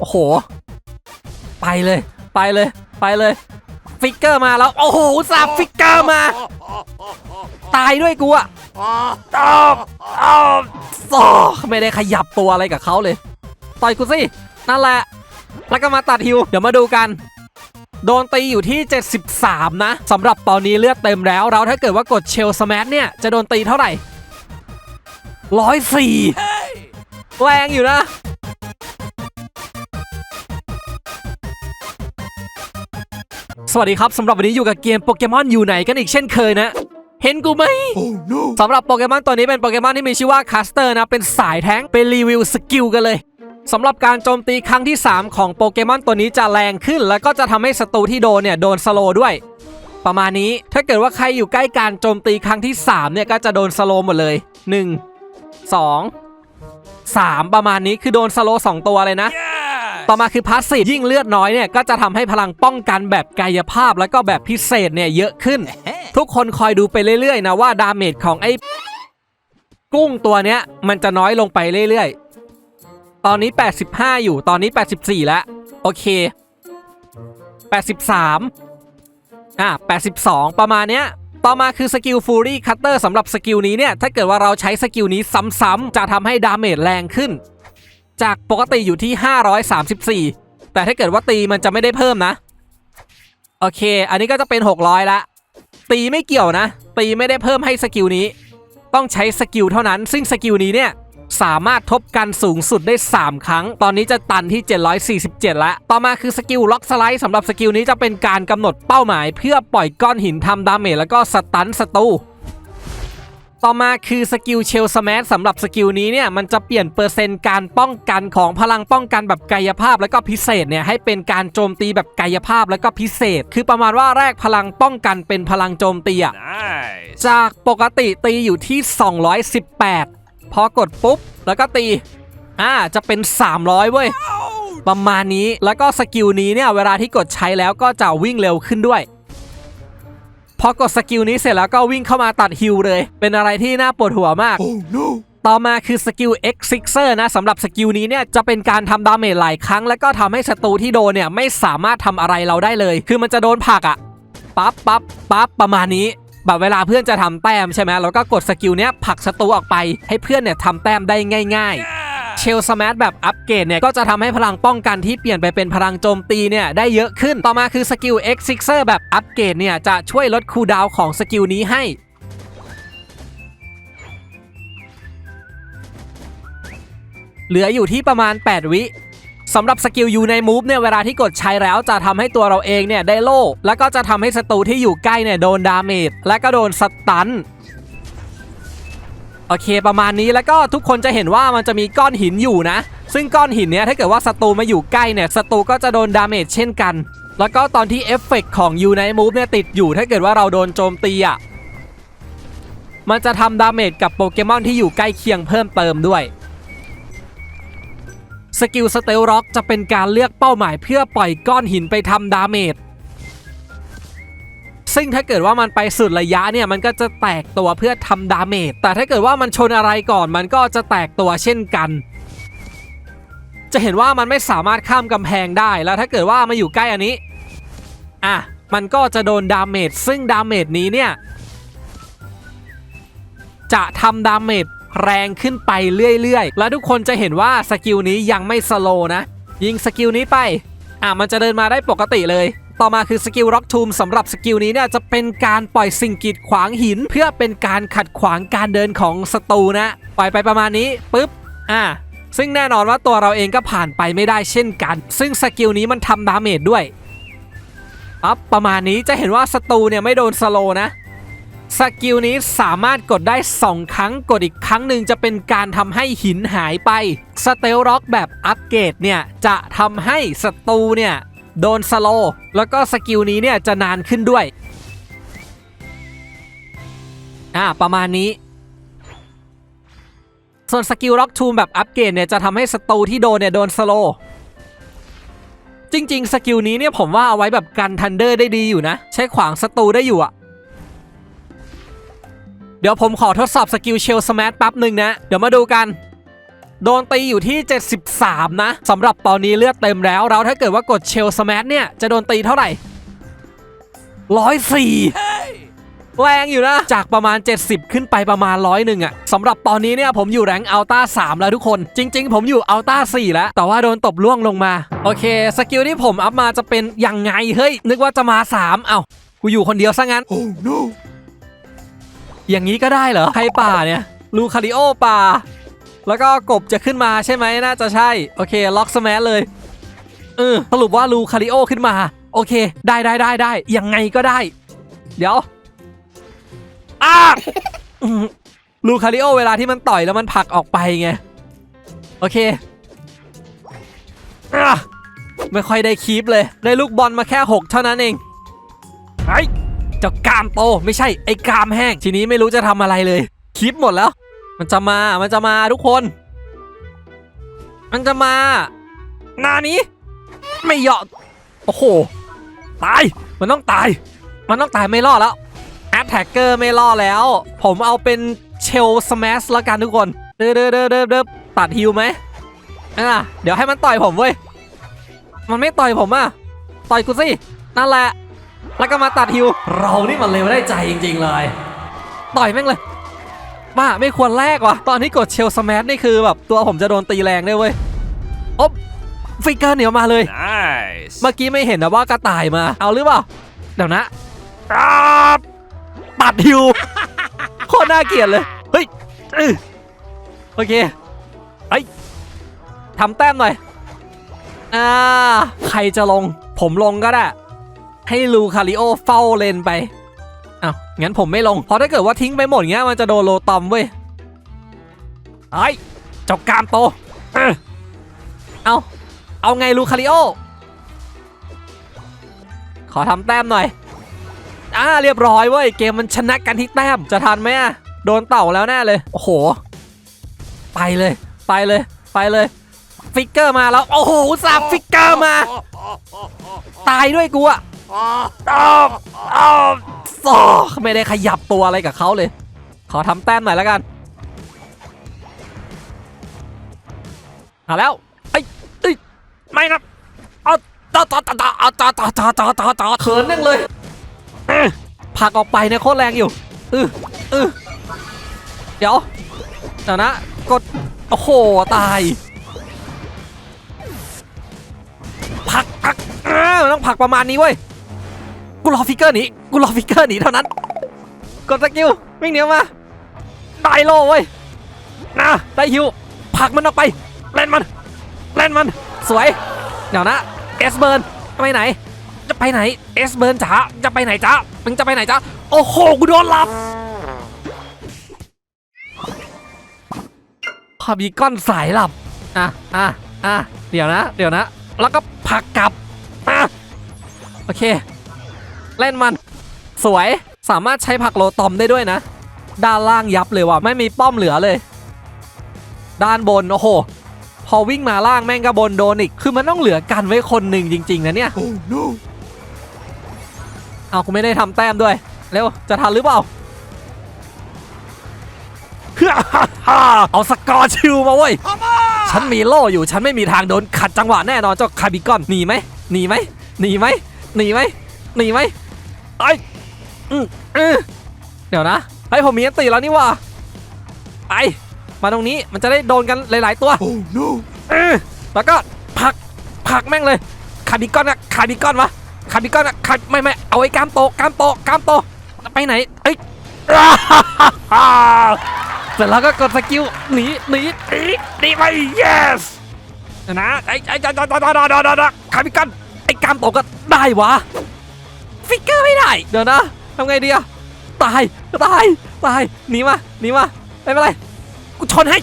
โอ้โห ไปเลย ไปเลย ไปเลย ฟิกเกอร์มาแล้ว โอ้โหสับฟิกเกอร์มา ตายด้วยกูอะตอบตอบสอไม่ได้ขยับตัวอะไรกับเขาเลย ต่อยกูสิ นั่นแหละ แล้วก็มาตัดฮิว เดี๋ยวมาดูกันโดนตีอยู่ที่ 73 นะสำหรับตอนนี้เลือดเต็มแล้วแล้วถ้าเกิดว่ากดเชลสแมทเนี่ย จะโดนตีเท่าไหร่ร้อยสี่แรงอยู่นะ สวัสดีครับสำหรับวันนี้อยู่กับเกมโปเกมอนอยู่ไหนกันอีกเช่นเคยนะ เห็นกูไหมสำหรับโปเกมอนตัวนี้เป็นโปเกมอนที่มีชื่อว่าคัสเตอร์นะ เป็นสายแท้งเป็นรีวิวสกิลกันเลยสำหรับการโจมตีครั้งที่ 3 ของโปเกมอนตัวนี้จะแรงขึ้น แล้วก็จะทำให้ศัตรูที่โดนเนี่ยโดนสโลว์ด้วย ประมาณนี้ถ้าเกิดว่าใครอยู่ใกล้การโจมตีครั้งที่3เนี่ยก็จะโดนสโลว์หมดเลย 1 2 3 ประมาณนี้คือโดนสโลว์สองตัวเลยนะ ต่อมาคือพาสซีฟยิ่งเลือดน้อยเนี่ยก็จะทำให้พลังป้องกันแบบกายภาพแล้วก็แบบพิเศษเนี่ยเยอะขึ้น ทุกคนคอยดูไปเรื่อยๆนะว่าดาเมจของไอ้กุ้งตัวเนี้ยมันจะน้อยลงไปเรื่อยๆ ตอนนี้ 85 อยู่ตอนนี้ 84 แล้ว โอเค 83 อะ 82 ประมาณเนี้ยต่อมาคือสกิลฟูรี่คัตเตอร์สำหรับสกิลนี้เนี่ย ถ้าเกิดว่าเราใช้สกิลนี้ซ้ำๆจะทำให้ดาเมจแรงขึ้น จากปกติอยู่ที่ 534 แต่ถ้าเกิดว่าตีมันจะไม่ได้เพิ่มนะ โอเค อันนี้ก็จะเป็น 600 ละ ตีไม่เกี่ยวนะ ตีไม่ได้เพิ่มให้สกิลนี้ ต้องใช้สกิลเท่านั้น ซึ่งสกิลนี้เนี่ยสามารถทบกันสูงสุดได้ 3 ครั้ง ตอนนี้จะตันที่ 747 แล้ว ต่อมาคือสกิลล็อกสไลด์สำหรับสกิลนี้จะเป็นการกำหนดเป้าหมาย เพื่อปล่อยก้อนหินทำดาเมจแล้วก็สตันศัตรู ต่อมาคือสกิลเชลสแมทสำหรับสกิลนี้เนี่ยมันจะเปลี่ยนเปอร์เซ็นต์การป้องกันของพลังป้องกันแบบกายภาพ แล้วก็พิเศษเนี่ยให้เป็นการโจมตีแบบกายภาพแล้วก็พิเศษ คือประมาณว่าแรกพลังป้องกันเป็นพลังโจมตีอะ Nice. จากปกติตีอยู่ที่ 218 พอกดปุ๊บ แล้วก็ตีอ่าจะเป็น 300 เว้ยประมาณนี้แล้วก็สกิลนี้เนี่ยเวลาที่กดใช้แล้วก็จะวิ่งเร็วขึ้นด้วย พอกดสกิลนี้เสร็จแล้วก็วิ่งเข้ามาตัดฮิลเลย เป็นอะไรที่น่าปวดหัวมาก Oh no. ต่อมาคือสกิล X Sixer นะสำหรับสกิลนี้เนี่ยจะเป็นการทำดาเมจหลายครั้ง แล้วก็ทำให้ศัตรูที่โดนเนี่ยไม่สามารถทำอะไรเราได้เลย คือมันจะโดนผลักอะปั๊บปั๊บปั๊บประมาณนี้แบบเวลาเพื่อนจะทำแต้มใช่ไหมเราก็กดสกิลเนี้ยผลักศัตรูออกไป ให้เพื่อนเนี่ยทำแต้มได้ง่าย ๆ เชลสมาร์ทแบบอัปเกรดเนี่ยก็จะทำให้พลังป้องกันที่เปลี่ยนไปเป็นพลังโจมตีเนี่ยได้เยอะขึ้น ต่อมาคือสกิล X Sixer แบบอัปเกรดเนี่ยจะช่วยลดคูลดาวน์ของสกิลนี้ให้เหลืออยู่ที่ประมาณ 8 วิสำหรับสกิลยูในมูฟเนี่ยเวลาที่กดใช้แล้วจะทำให้ตัวเราเองเนี่ยได้โล่ แล้วก็จะทำให้ศัตรูที่อยู่ใกล้เนี่ยโดนดาเมจและก็โดนสตัน โอเคประมาณนี้แล้วก็ทุกคนจะเห็นว่ามันจะมีก้อนหินอยู่นะ ซึ่งก้อนหินเนี้ยถ้าเกิดว่าศัตรูมาอยู่ใกล้เนี่ยศัตรูก็จะโดนดาเมจเช่นกัน แล้วก็ตอนที่เอฟเฟกต์ของยูในมูฟเนี่ยติดอยู่ถ้าเกิดว่าเราโดนโจมตีอะมันจะทำดาเมจกับโปเกมอนที่อยู่ใกล้เคียงเพิ่มเติมด้วยสกิลสเตลร็อกจะเป็นการเลือกเป้าหมายเพื่อปล่อยก้อนหินไปทำดาเมจ ซึ่งถ้าเกิดว่ามันไปสุดระยะเนี่ยมันก็จะแตกตัวเพื่อทำดาเมจแต่ถ้าเกิดว่ามันชนอะไรก่อนมันก็จะแตกตัวเช่นกัน จะเห็นว่ามันไม่สามารถข้ามกำแพงได้แล้วถ้าเกิดว่ามาอยู่ใกล้อันนี้อะมันก็จะโดนดาเมจซึ่งดาเมจนี้เนี่ยจะทำดาเมจแรงขึ้นไปเรื่อยๆ และทุกคนจะเห็นว่าสกิลนี้ยังไม่สโลนะ ยิงสกิลนี้ไป อะมันจะเดินมาได้ปกติเลย ต่อมาคือสกิลร็อกทูมสำหรับสกิลนี้เนี่ยจะเป็นการปล่อยสิ่งกีดขวางหิน เพื่อเป็นการขัดขวางการเดินของศัตรูนะปล่อยไปประมาณนี้ปุ๊บอะซึ่งแน่นอนว่าตัวเราเองก็ผ่านไปไม่ได้เช่นกัน ซึ่งสกิลนี้มันทำดาเมจด้วยอัพประมาณนี้จะเห็นว่าศัตรูเนี่ยไม่โดนสโลนะสกิลนี้สามารถกดได้ 2 ครั้งกดอีกครั้งหนึ่งจะเป็นการทำให้หินหายไปสเตลร็อกแบบอัปเกรดเนี่ยจะทำให้ศัตรูเนี่ย โดนสโลแล้วก็สกิลนี้เนี่ยจะนานขึ้นด้วย อ่าประมาณนี้ ส่วนสกิลร็อกทูมแบบอัปเกรดเนี่ยจะทำให้ศัตรูที่โดนเนี่ยโดนสโลจริง ๆ สกิลนี้เนี่ยผมว่าเอาไว้แบบกันทันเดอร์ได้ดีอยู่นะ ใช้ขวางศัตรูได้อยู่อะเดี๋ยวผมขอทดสอบสกิลเชลสมาร์ทแป๊บหนึ่งนะ เดี๋ยวมาดูกัน โดนตีอยู่ที่ 73 นะสำหรับตอนนี้เลือดเต็มแล้ว เราถ้าเกิดว่ากดเชลสมัเนี่ย จะโดนตีเท่าไหร่ร้อยสี่แรงอยู่นะ จากประมาณ 70 ขึ้นไปประมาณร้อยหนึ่งอะสำหรับตอนนี้เนี่ยผมอยู่แรงอัลต้า3แล้วทุกคน จริง ๆ ผมอยู่อัลต้า4แล้ว แต่ว่าโดนตบล่วงลงมา โอเค สกิลที่ผมอัพมาจะเป็นยังไง เฮ้ย นึกว่าจะมา 3 เอ้ากูอยู่คนเดียวซะงั้น Oh no! อย่างนี้ก็ได้เหรอใครป่าเนี่ย ลูคาริโอป่า แล้วก็กบจะขึ้นมาใช่ไหมน่าจะใช่ โอเค ล็อกสมชเลยเออสรุปว่าลูคาริโอขึ้นมา โอเค ได้ได้ได้ได้ยังไงก็ได้ เดี๋ยวอ้าลูคาริโอเวลาที่มันต่อยแล้วมันผลักออกไปไง โอเคอไม่ค่อยได้คีปเลย ได้ลูกบอลมาแค่ 6 เท่านั้นเองไอ้เจ้ากามโตไม่ใช่ไอ้กามแห้ง ทีนี้ไม่รู้จะทำอะไรเลย คีปหมดแล้ว มันจะมา มันจะมาทุกคน มันจะมาหนานี้ ไม่ยอมโอ้โห ตาย มันต้องตาย มันต้องตายไม่รอดแล้วแอตแทกเกอร์ไม่รอดแล้ว ผมเอาเป็นเชลสแมชแล้วกันทุกคนเด้อเด้อเด้อเด้อเด้อตัดฮิวไหมอะเดี๋ยวให้มันต่อยผมเว้ย มันไม่ต่อยผมอะ ต่อยกูสิ นั่นแหละ แล้วก็มาตัดฮิว เรานี่มันเลวได้ใจจริง ๆ เลย ต่อยแม่งเลย บ้าไม่ควรแลกว่ะ ตอนที่กดเชลสแมชนี่คือแบบตัวผมจะโดนตีแรงด้วยเว้ยโอบฟิกเกอร์เหนียวมาเลย Nice! เมื่อกี้ไม่เห็นนะว่ากระต่ายมา เอาหรือเปล่า เดี๋ยวนะอ่าตัดฮิว โคตรน่าเกลียดเลย เฮ้ยอื้อโอเคเฮ้ยทำแต้มหน่อย อ่า ใครจะลง ผมลงก็ได้ ให้ลูคาริโอเฝ้าเลนไปอ้าว งั้นผมไม่ลง เพราะถ้าเกิดว่าทิ้งไปหมดเงี้ยมันจะโดนโลตอมเว้ยไอ้เจ้ากามโต เอ้าเอาไงลูคาริโอ ขอทำแต้มหน่อย อ่าเรียบร้อยเว้ย เกมมันชนะกันที่แต้ม จะทันไหมอะโดนเต่าแล้วแน่เลย โอ้โห ไปเลย ไปเลย ไปเลย ฟิกเกอร์มาแล้ว โอ้โหสาฟิกเกอร์มา ตายด้วยกูอะ อ้าวอ้าวโอ้ไม่ได้ขยับตัวอะไรกับเขาเลย ขอทำแต้มหน่อยแล้วกันเอาแล้วไอ้อ้ไม่นะเอาต่อต่อต่อต่อต่อต่อต่อต่อต่อต่อเขินนั่งเลยผลักออกไปเนี่ยโคตรแรงอยู่เออเออเดี๋ยวเดี๋ยวนะกดโอ้โหตายผลักผลักมันต้องผลักประมาณนี้เว้ยกูรอฟิกเกอร์นี กูรอฟิกเกอร์หนีเท่านั้น กดสกิลวิ่งเหนียวมาได้โลเว้ยนะได้ฮิวผักมันออกไปเล่นมันเล่นมันสวยเดี๋ยวนะเอสเบิร์นจะไปไหน จะไปไหนเอสเบิร์นจ๋าจะไปไหนจ๋ามึงจะไปไหนจ๋าโอ้โหกูโดนหลับพาบีก้อนสายหลับอะอะอะเดี๋ยวนะ เดี๋ยวนะ แล้วก็ผักกลับอะโอเค เล่นมัน สวยสามารถใช้ผักโลตอมได้ด้วยนะ ด้านล่างยับเลยว่ะไม่มีป้อมเหลือเลย ด้านบนโอ้โห พอวิ่งมาล่างแม่งก็บนโดนอีก คือมันต้องเหลือกันไว้คนหนึ่งจริง ๆ นะเนี่ย Oh no! เอากูไม่ได้ทำแต้มด้วย เร็ว จะทันหรือเปล่า เอาสกอร์ชิลมาเว้ย ฉันมีโล่อยู่ ฉันไม่มีทางโดนขัดจังหวะแน่นอนเจ้าคาร์บิกอนหนีไหมหนีไหมหนีไหมหนีไหมหนีไหมไอ้ยอืมอืม เดี๋ยวนะไอ้ยผมมีอันตีแล้วนี่หว่าไปมาตรงนี้มันจะได้โดนกันหลาย ๆ ตัว Oh no! เออแล้วก็ผลักผลักแม่งเลยคาร์บิกอนอะคาร์บิกอนวะคาร์บิกอนอะคาร์ไม่ไม่เอาไอ้กล้ามโตกล้ามโตกล้ามโตไปไหนเอ้ยเสร็จแล้วก็กดสกิลหนีหนีหนีหนีไป yes นะไอ้ไอ้ไอ้ไอ้ไอ้ไอ้ไอ้คาร์บิกอนไอ้กล้ามโตก็ได้วะฟิกเกอร์ไม่ได้เดี๋ยวนะ ทำไงดีอะตาย ตาย ตาย หนีมา หนีมา ไม่เป็นไร กูชนให้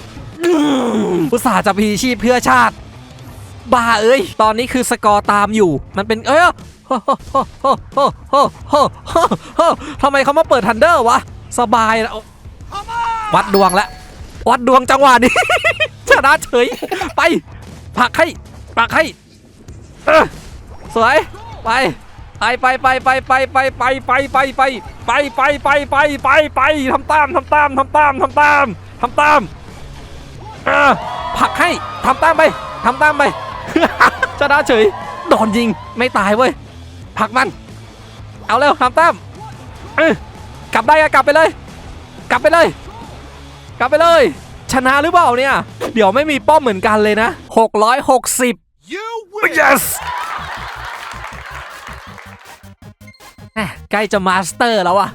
อุตส่าห์จะพีชีพเพื่อชาติ บ้าเอ้ย ตอนนี้คือสกอร์ตามอยู่ มันเป็น เอ้ยทำไมเขามาเปิดทันเดอร์วะ สบายแล้ววัดดวงแล้ววัดดวงจังหวะนี้ชนะเฉย ไป ผักให้ ผักให้สวย ไป ไปไปไปไปไปไปไปไปไปไปไปไปไปไปไปไปทำตามทำตามทำตามทำตามทำตามเออผลักให้ทำตามไปทำตามไปชนะเฉยโดนยิงไม่ตายเว้ยผลักมัน เอาเร็วทำตามเออกลับได้อะกลับไปเลย กลับไปเลย กลับไปเลย ชนะหรือเปล่าเนี่ย เดี๋ยวไม่มีป้อมเหมือนกันเลยนะ 660 You win. yes ใกล้จะมาสเตอร์แล้วอะ